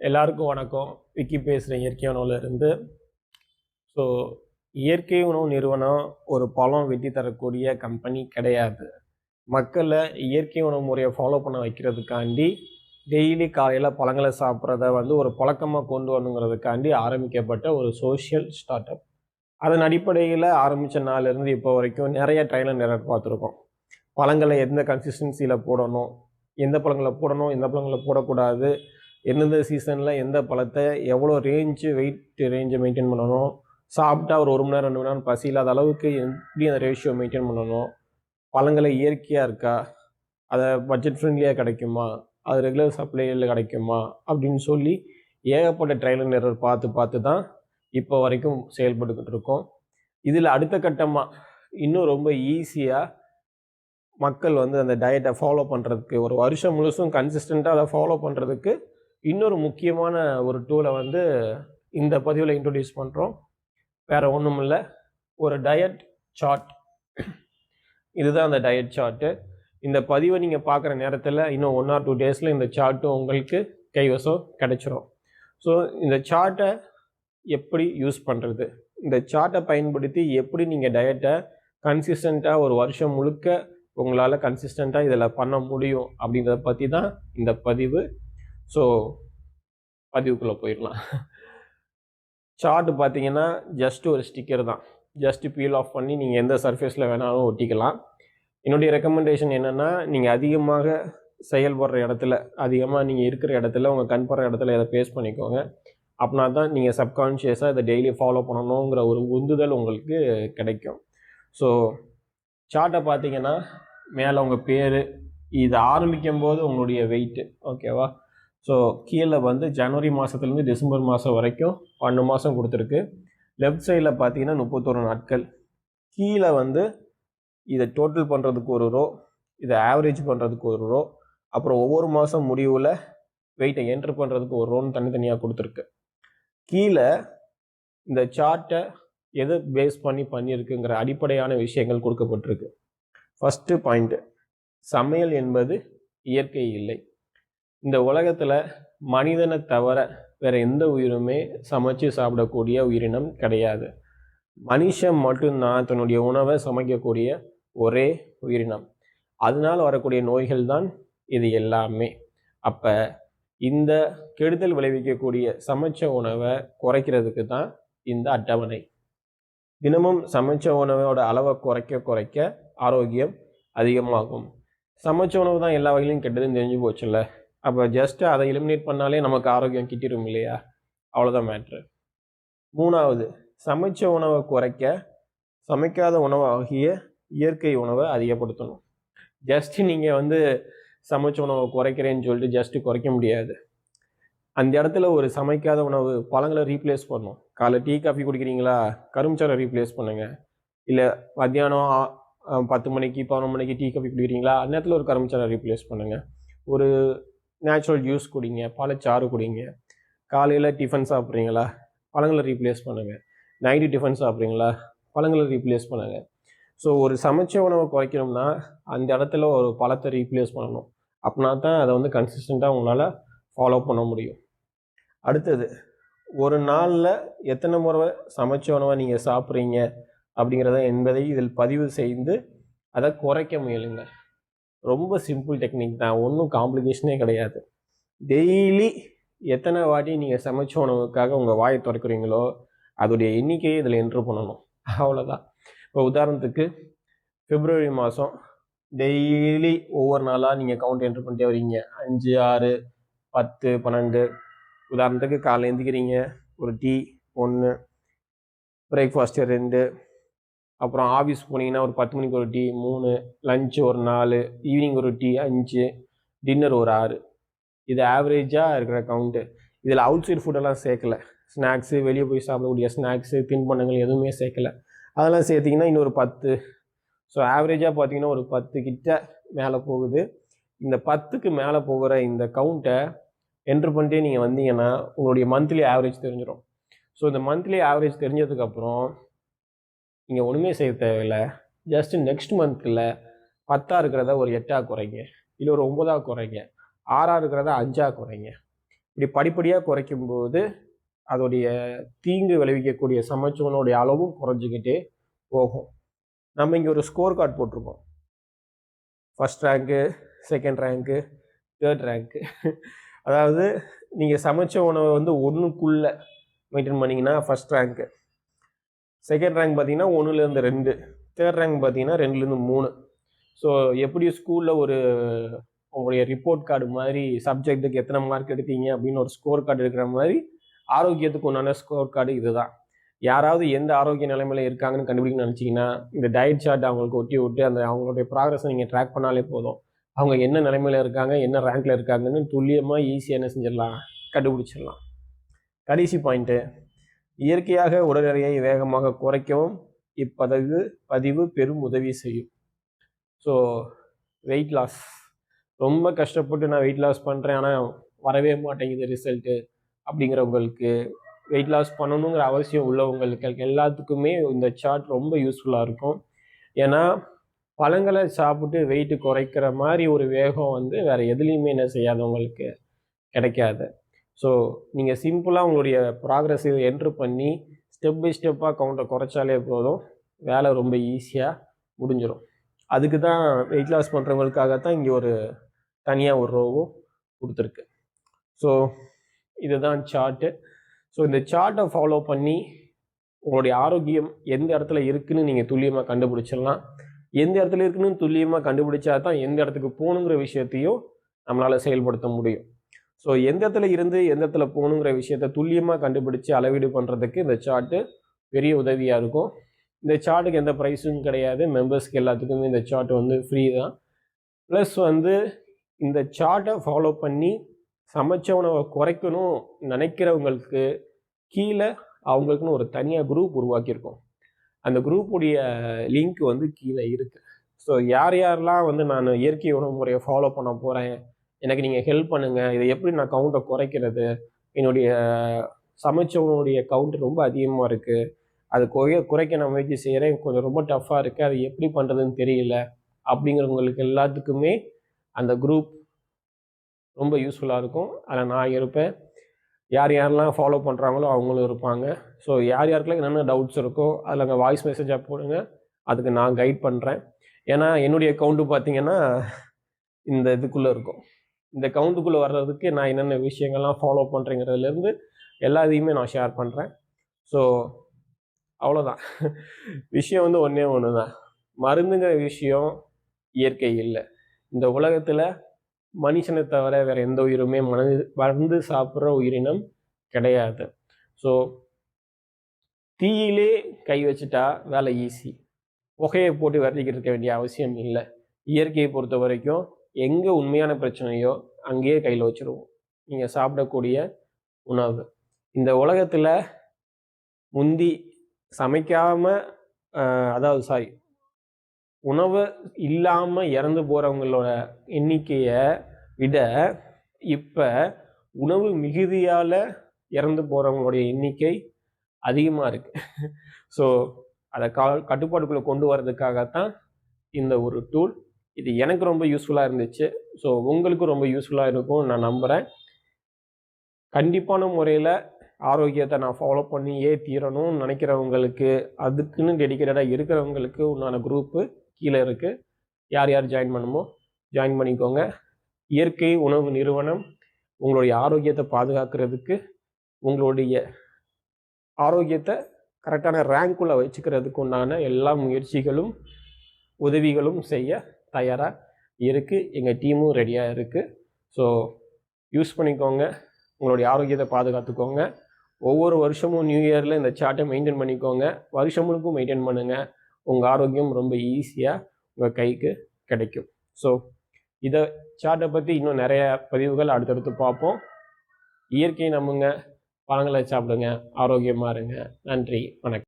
எல்லாருக்கும் வணக்கம். விக்கி பேசுகிறேன் இயற்கை உணவுலேருந்து ஸோ இயற்கை உணவு நிறுவனம் ஒரு பழம் வெட்டி தரக்கூடிய கம்பெனி கிடையாது. மக்களை இயற்கை உணவு முறையை ஃபாலோ பண்ண வைக்கிறதுக்காண்டி டெய்லி காலையில் பழங்களை சாப்பிட்றத வந்து ஒரு பழக்கமாக கொண்டு வரணுங்கிறதுக்காண்டி ஆரம்பிக்கப்பட்ட ஒரு சோஷியல் ஸ்டார்ட் அப் அதன் அடிப்படையில் ஆரம்பித்த நாள்லேருந்து இப்போ வரைக்கும் நிறைய ட்ரையல் நிறைய பார்த்துருக்கோம். பழங்களை எந்த கன்சிஸ்டன்சியில் போடணும்? எந்த பழங்களை போடணும்? எந்த பழங்களை போடக்கூடாது? எந்தெந்த சீசனில் எந்த பழத்தை எவ்வளோ ரேஞ்சு வெயிட் ரேஞ்சை மெயின்டைன் பண்ணணும்? சாப்பிட்டா ஒரு ஒரு மணி நேரம் ரெண்டு மணி நேரம் பசி இல்லாத அளவுக்கு எப்படி அந்த ரேஷியோ மெயின்டைன் பண்ணணும்? பழங்களை இயற்கையாக இருக்கா? அதை பட்ஜெட் ஃப்ரெண்ட்லியாக கிடைக்குமா? அது ரெகுலர் சப்ளையில் கிடைக்குமா? அப்படின்னு சொல்லி ஏகப்பட்ட ட்ரையல் எரர் பார்த்து பார்த்து தான் இப்போ வரைக்கும் செயல்பட்டுக்கிட்டு இருக்கோம். இதில் அடுத்த கட்டமாக இன்னும் ரொம்ப ஈஸியாக மக்கள் வந்து அந்த டயட்டை ஃபாலோ பண்ணுறதுக்கு ஒரு வருஷம் முழுசும் கன்சிஸ்டண்ட்டாக அதை ஃபாலோ பண்ணுறதுக்கு இன்னொரு முக்கியமான ஒரு டூலை வந்து இந்த பதிவில் இன்ட்ரடியூஸ் பண்ணுறோம் வேறு ஒன்றும் இல்லை ஒரு டயட் சார்ட் இதுதான் அந்த டயட் சார்ட்டு இந்த பதிவை நீங்கள் பார்க்குற நேரத்தில் இன்னும் ஒன் ஆர் டூ டேஸில் இந்த சார்ட்டும் உங்களுக்கு கைவசம் கிடச்சிரும். ஸோ இந்த சார்ட்டை எப்படி யூஸ் பண்ணுறது இந்த சார்ட்டை பயன்படுத்தி எப்படி நீங்கள் டயட்டை கன்சிஸ்டண்ட்டாக ஒரு வருஷம் முழுக்க உங்களால் கன்சிஸ்டண்ட்டாக இதில் பண்ண முடியும் அப்படின்றத பற்றி தான் இந்த பதிவு ஸோ பதிவுக்குள்ளே போயிடலாம். சார்ட் பார்த்தீங்கன்னா ஜஸ்ட் ஒரு ஸ்டிக்கர் தான். ஜஸ்ட் பீல் ஆஃப் பண்ணி நீங்கள் எந்த சர்ஃபேஸில் வேணாலும் ஒட்டிக்கலாம். என்னுடைய ரெக்கமெண்டேஷன் என்னென்னா நீங்கள் அதிகமாக செயல்படுற இடத்துல அதிகமாக நீங்கள் இருக்கிற இடத்துல உங்கள் கண் படுற இடத்துல இதை பேஸ் பண்ணிக்கோங்க. அப்படின்னா தான் நீங்கள் சப்கான்ஷியஸாக இதை டெய்லி ஃபாலோ பண்ணணுங்கிற ஒரு உந்துதல் உங்களுக்கு கிடைக்கும். ஸோ சார்ட்டை பார்த்தீங்கன்னா மேலே உங்கள் பேர் இதை ஆரம்பிக்கும் போது உங்களுடைய வெயிட்டு ஓகேவா ஸோ கீழே வந்து ஜனவரி மாதத்துலேருந்து டிசம்பர் மாதம் வரைக்கும் பன்னெண்டு மாதம் கொடுத்துருக்கு. லெஃப்ட் சைடில் பார்த்தீங்கன்னா முப்பத்தொரு நாட்கள். கீழே வந்து இதை டோட்டல் பண்ணுறதுக்கு ஒரு ரோ இதை ஆவரேஜ் பண்ணுறதுக்கு ஒரு ரோ அப்புறம் ஒவ்வொரு மாதம் முடிவில் வெயிட்டை என்ட்ரு பண்ணுறதுக்கு ஒரு ரோன்னு தனித்தனியாக கொடுத்துருக்கு. கீழே இந்த சார்ட்டை எது பேஸ் பண்ணி பண்ணியிருக்குங்கிற அடிப்படையான விஷயங்கள் கொடுக்கப்பட்டிருக்கு. ஃபஸ்ட்டு பாயிண்ட்டு சமையல் என்பது இயற்கை இல்லை. இந்த உலகத்தில் மனிதனை தவிர வேறு எந்த உயிருமே சமைச்சு சாப்பிடக்கூடிய உயிரினம் கிடையாது. மனுஷன் மட்டும்தான் தன்னுடைய உணவை சமைக்கக்கூடிய ஒரே உயிரினம். அதனால் வரக்கூடிய நோய்கள் தான் இது எல்லாமே. அப்போ இந்த கெடுதல் விளைவிக்கக்கூடிய சமைச்ச உணவை குறைக்கிறதுக்கு தான் இந்த அட்டவணை. தினமும் சமைச்ச உணவோட அளவை குறைக்க குறைக்க ஆரோக்கியம் அதிகமாகும். சமைச்ச உணவு தான் எல்லா வகையிலும் கெட்டதுன்னு தெரிஞ்சு போச்சுல்ல? அப்போ ஜஸ்ட் அதை எலிமினேட் பண்ணாலே நமக்கு ஆரோக்கியம் கிட்டிடும் இல்லையா? அவ்வளோதான் மேட்ரு மூணாவது சமைச்ச உணவை குறைக்க சமைக்காத உணவாகிய இயற்கை உணவை அதிகப்படுத்தணும். ஜஸ்ட்டு நீங்கள் வந்து சமைச்ச உணவை குறைக்கிறேன்னு சொல்லிட்டு ஜஸ்ட்டு குறைக்க முடியாது. அந்த இடத்துல ஒரு சமைக்காத உணவு பழங்களை ரீப்ளேஸ் பண்ணும் காலைல டீ காஃபி குடிக்கிறீங்களா? கரும்புச்சாரை ரீப்ளேஸ் பண்ணுங்கள் இல்லை மத்தியானம் ஆ- பத்து மணிக்கு பதினொன்று மணிக்கு டீ காஃபி குடிக்கிறீங்களா? அந்த நேரத்தில் ஒரு கரும்புச்சாரை ரீப்ளேஸ் பண்ணுங்கள் ஒரு நேச்சுரல் ஜூஸ் குடிங்க பழச்சாறு குடிங்க. காலையில் டிஃபன் சாப்பிட்றீங்களா? பழங்களை ரீப்ளேஸ் பண்ணுங்கள் நைட்டு டிஃபன் சாப்பிட்றீங்களா? பழங்களை ரீப்ளேஸ் பண்ணுங்கள் ஸோ ஒரு சமைச்ச உணவை குறைக்கணும்னா அந்த இடத்துல ஒரு பழத்தை ரீப்ளேஸ் பண்ணணும். அப்படின்னா தான் அதை வந்து கன்சிஸ்டண்ட்டாக உங்களால் ஃபாலோ பண்ண முடியும். அடுத்தது ஒரு நாளில் எத்தனை முறை சமைச்ச உணவை நீங்கள் சாப்பிட்றீங்க? அப்படிங்கிறத என்பதை இதில் பதிவு செய்து அதை குறைக்க முயலுங்க. ரொம்ப சிம்பிள் டெக்னிக் தான். ஒன்றும் காம்ப்ளிகேஷனே கிடையாது. டெய்லி எத்தனை வாட்டி நீங்கள் சமைச்ச உணவுக்காக உங்கள் வாயை திறக்கிறீங்களோ அதோடைய எண்ணிக்கையை இதில் என்ட்ரு பண்ணணும். அவ்வளோதான் இப்போ உதாரணத்துக்கு பிப்ரவரி மாதம் டெய்லி ஒவ்வொரு நாளாக நீங்கள் கவுண்ட் என்ட்ரு பண்ணிட்டே வரீங்க. அஞ்சு ஆறு பத்து பன்னெண்டு. உதாரணத்துக்கு காலைல எழுந்திக்கிறீங்க ஒரு டீ ஒன்று பிரேக்ஃபாஸ்ட்டு ரெண்டு அப்புறம் ஆஃபீஸ் போனீங்கன்னா ஒரு பத்து மணிக்கு ஒரு டீ மூணு லஞ்சு ஒரு நாலு ஈவினிங் ஒரு டீ அஞ்சு டின்னர் ஒரு ஆறு. இது ஆவரேஜாக இருக்கிற கவுண்ட்டு இதில் அவுட் சைடு ஃபுட்டெல்லாம் சேர்க்கல. ஸ்நாக்ஸு வெளியே போய் சாப்பிடக்கூடிய ஸ்நாக்ஸு தின்பண்டங்கள் எதுவுமே சேர்க்கல. அதெல்லாம் சேர்த்திங்கன்னா இன்னொரு பத்து. ஸோ ஆவரேஜாக பார்த்தீங்கன்னா ஒரு பத்து கிட்ட மேலே போகுது. இந்த பத்துக்கு மேலே போகிற இந்த கவுண்ட்டை என்ட்ரு பண்ணிட்டே நீங்கள் வந்தீங்கன்னா உங்களுடைய மந்த்லி ஆவரேஜ் தெரிஞ்சிடும் ஸோ இந்த மந்த்லி ஆவரேஜ் தெரிஞ்சதுக்கப்புறம் நீங்கள் ஒன்றுமே செய்ய தேவையில்லை. ஜஸ்ட் நெக்ஸ்ட் மந்த்தில் பத்தாக இருக்கிறத ஒரு எட்டாக குறைங்க. இல்லை ஒரு ஒம்பதாக குறைங்க. ஆறாக இருக்கிறத அஞ்சாக குறைங்க. இப்படி படிப்படியாக குறைக்கும்போது அதோடைய தீங்கு விளைவிக்கக்கூடிய சமைச்சவனுடைய அளவும் குறைஞ்சிக்கிட்டே போகும். நம்ம இங்கே ஒரு ஸ்கோர் கார்டு போட்டிருக்கோம். First rank second rank third rank அதாவது நீங்கள் சமைச்ச உணவை வந்து ஒன்றுக்குள்ளே மெயின்டைன் பண்ணிங்கன்னா ஃபஸ்ட் ரேங்க்கு செகண்ட் ரேங்க் பார்த்தீங்கன்னா ஒன்றுலேருந்து ரெண்டு. தேர்ட் ரேங்க் பார்த்தீங்கன்னா ரெண்டுலேருந்து மூணு. ஸோ எப்படி ஸ்கூலில் ஒரு உங்களுடைய ரிப்போர்ட் கார்டு மாதிரி சப்ஜெக்ட்டுக்கு எத்தனை மார்க் எடுத்தீங்க அப்படின்னு ஒரு ஸ்கோர் கார்டு இருக்கிற மாதிரி ஆரோக்கியத்துக்கு உண்டான ஸ்கோர் கார்டு இதுதான். யாராவது எந்த ஆரோக்கிய நிலைமையில இருக்காங்கன்னு கண்டுபிடிக்கணும்னு நினச்சிங்கன்னா இந்த டயட் சார்ட் அவங்களுக்கு ஒட்டி விட்டு அந்த அவங்களுடைய ப்ராக்ரஸை நீங்கள் ட்ராக் பண்ணாலே போதும். அவங்க என்ன நிலைமையில இருக்காங்க என்ன ரேங்க்ல இருக்காங்கன்னு துல்லியமாக ஈஸியாக என்ன செஞ்சிடலாம் கண்டுபிடிச்சிடலாம். கடைசி பாயிண்ட்டு இயற்கையாக உடல் எடையை வேகமாக குறைக்கவும் இப்பதவு பதிவு பெரும் உதவி செய்யும். ஸோ வெயிட் லாஸ் ரொம்ப கஷ்டப்பட்டு நான் வெயிட் லாஸ் பண்ணுறேன் ஆனால் வரவே மாட்டேங்குது ரிசல்ட்டு அப்படிங்கிறவங்களுக்கு. வெயிட் லாஸ் பண்ணணுங்கிற அவசியம் உள்ளவங்களுக்கு எல்லாத்துக்குமே இந்த சார்ட் ரொம்ப யூஸ்ஃபுல்லாக இருக்கும். ஏன்னா பழங்களை சாப்பிட்டு வெயிட்டு குறைக்கிற மாதிரி ஒரு வேகம் வந்து வேறு எதுலேயுமே என்ன செய்யாதவங்களுக்கு கிடைக்காது. ஸோ நீங்கள் சிம்பிளாக உங்களுடைய ப்ராக்ரஸ் என்ட்ரு பண்ணி ஸ்டெப் பை ஸ்டெப்பாக கவுண்டை குறைச்சாலே போதும். வேலை ரொம்ப ஈஸியாக முடிஞ்சிடும் அதுக்கு தான் வெயிட் லாஸ் பண்ணுறவங்களுக்காகத்தான் இங்கே ஒரு தனியாக ஒரு ரோவும் கொடுத்துருக்கு. ஸோ இதுதான் சார்ட்டு ஸோ இந்த சார்ட்டை ஃபாலோ பண்ணி உங்களுடைய ஆரோக்கியம் எந்த இடத்துல இருக்குன்னு நீங்கள் துல்லியமாக கண்டுபிடிச்சிடலாம். எந்த இடத்துல இருக்குன்னு துல்லியமாக கண்டுபிடிச்சா தான் எந்த இடத்துக்கு போகணுங்கிற விஷயத்தையும் நம்மளால் செயல்படுத்த முடியும். ஸோ எந்த இடத்துல இருந்து எந்த இடத்துல போகணுங்கிற விஷயத்த துல்லியமாக கண்டுபிடிச்சு அளவீடு பண்ணுறதுக்கு இந்த சார்ட்டு பெரிய உதவியாக இருக்கும். இந்த சார்ட்டுக்கு எந்த ப்ரைஸும் கிடையாது. மெம்பர்ஸ்க்கு எல்லாத்துக்குமே இந்த சார்ட் வந்து ஃப்ரீ தான். ப்ளஸ் வந்து இந்த சார்ட்டை ஃபாலோ பண்ணி சமைச்ச உணவை குறைக்கணும் நினைக்கிறவங்களுக்கு கீழே அவங்களுக்குன்னு ஒரு தனியாக குரூப் உருவாக்கியிருக்கோம். அந்த குரூப்புடைய லிங்க் வந்து கீழே இருக்குது ஸோ யார் யாரெல்லாம் வந்து நான் இயற்கை உணவு முறையை ஃபாலோ பண்ண போகிறேன் எனக்கு நீங்கள் ஹெல்ப் பண்ணுங்கள் இதை எப்படி நான் கவுண்ட்டை குறைக்கிறது? என்னுடைய சமைச்சவனுடைய கவுண்ட் ரொம்ப அதிகமாக இருக்குது அது குறைய குறைக்க நான் முயற்சி செய்கிறேன் கொஞ்சம் ரொம்ப டஃப்பாக இருக்குது அது எப்படி பண்ணுறதுன்னு தெரியல. அப்படிங்கிறவங்களுக்கு எல்லாத்துக்குமே அந்த குரூப் ரொம்ப யூஸ்ஃபுல்லாக இருக்கும். அதில் நான் இருப்பேன். யார் யாரெல்லாம் ஃபாலோ பண்ணுறாங்களோ அவங்களும் இருப்பாங்க. ஸோ யார் யாருக்கெல்லாம் என்னென்ன டவுட்ஸ் இருக்கோ அதில் அங்கே வாய்ஸ் மெசேஜாக போடுங்க. அதுக்கு நான் கைட் பண்ணுறேன் ஏன்னா என்னுடைய கவுண்ட்டு பார்த்தீங்கன்னா இந்த இதுக்குள்ளே இருக்கும். இந்த கவுண்டுக்குள்ளே வர்றதுக்கு நான் என்னென்ன விஷயங்கள்லாம் ஃபாலோ பண்ணுறேங்கிறதுலேருந்து எல்லாத்தையுமே நான் ஷேர் பண்ணுறேன் ஸோ அவ்வளோதான் விஷயம் வந்து ஒன்றே ஒன்று தான் மருந்துங்கிற விஷயம் இயற்கை இல்லை. இந்த உலகத்தில் மனுஷனை தவிர வேறு எந்த உயிருமே மனது மருந்து சாப்பிட்ற உயிரினம் கிடையாது. ஸோ தீயிலே கை வச்சுட்டா வேலை ஈஸி புகையை போட்டு விரட்டிக்கிட்டு இருக்க வேண்டிய அவசியம் இல்லை. இயற்கையை பொறுத்த வரைக்கும் எங்கே உண்மையான பிரச்சனையோ அங்கேயே கையில் வச்சுருவோம். நீங்கள் சாப்பிடக்கூடிய உணவு. இந்த உலகத்தில் முந்தி சமைக்காமல் அதாவது சாரி உணவு இல்லாமல் இறந்து போகிறவங்களோட எண்ணிக்கையை விட இப்போ உணவு மிகுதியால் இறந்து போகிறவங்களுடைய எண்ணிக்கை அதிகமாக இருக்குது ஸோ அதை கா கட்டுப்பாடுக்குள்ளே கொண்டு வர்றதுக்காகத்தான் இந்த ஒரு டூல் இது எனக்கு ரொம்ப யூஸ்ஃபுல்லாக இருந்துச்சு. ஸோ உங்களுக்கும் ரொம்ப யூஸ்ஃபுல்லாக இருக்கும் நான் நம்புகிறேன் கண்டிப்பான முறையில் ஆரோக்கியத்தை நான் ஃபாலோ பண்ணியே தீரணும்னு நினைக்கிறவங்களுக்கு அதுக்குன்னு டெடிக்கேட்டடாக இருக்கிறவங்களுக்கு உண்டான குரூப்பு கீழே இருக்குது யார் யார் ஜாயின் பண்ணுமோ ஜாயின் பண்ணிக்கோங்க. இயற்கை உணவு நிறுவனம் உங்களுடைய ஆரோக்கியத்தை பாதுகாக்கிறதுக்கு உங்களுடைய ஆரோக்கியத்தை கரெக்டான ரேங்க்குள்ளே வச்சுக்கிறதுக்கு உண்டான எல்லா முயற்சிகளும் உதவிகளும் செய்ய தயாராக இருக்குது எங்கள் டீமும் ரெடியாக இருக்குது ஸோ யூஸ் பண்ணிக்கோங்க. உங்களுடைய ஆரோக்கியத்தை பாதுகாத்துக்கோங்க. ஒவ்வொரு வருஷமும் நியூ இயரில் இந்த சார்ட்டை மெயின்டைன் பண்ணிக்கோங்க. வருஷம் முழுக்கும் மெயின்டைன் பண்ணுங்கள் உங்கள் ஆரோக்கியம் ரொம்ப ஈஸியாக உங்கள் கைக்கு கிடைக்கும். ஸோ இதை சார்ட்டை பற்றி இன்னும் நிறைய பதிவுகள் அடுத்தடுத்து பார்ப்போம். இயற்கையை நம்புங்க. பழங்களை சாப்பிடுங்க. ஆரோக்கியமாக இருங்க. நன்றி. வணக்கம்.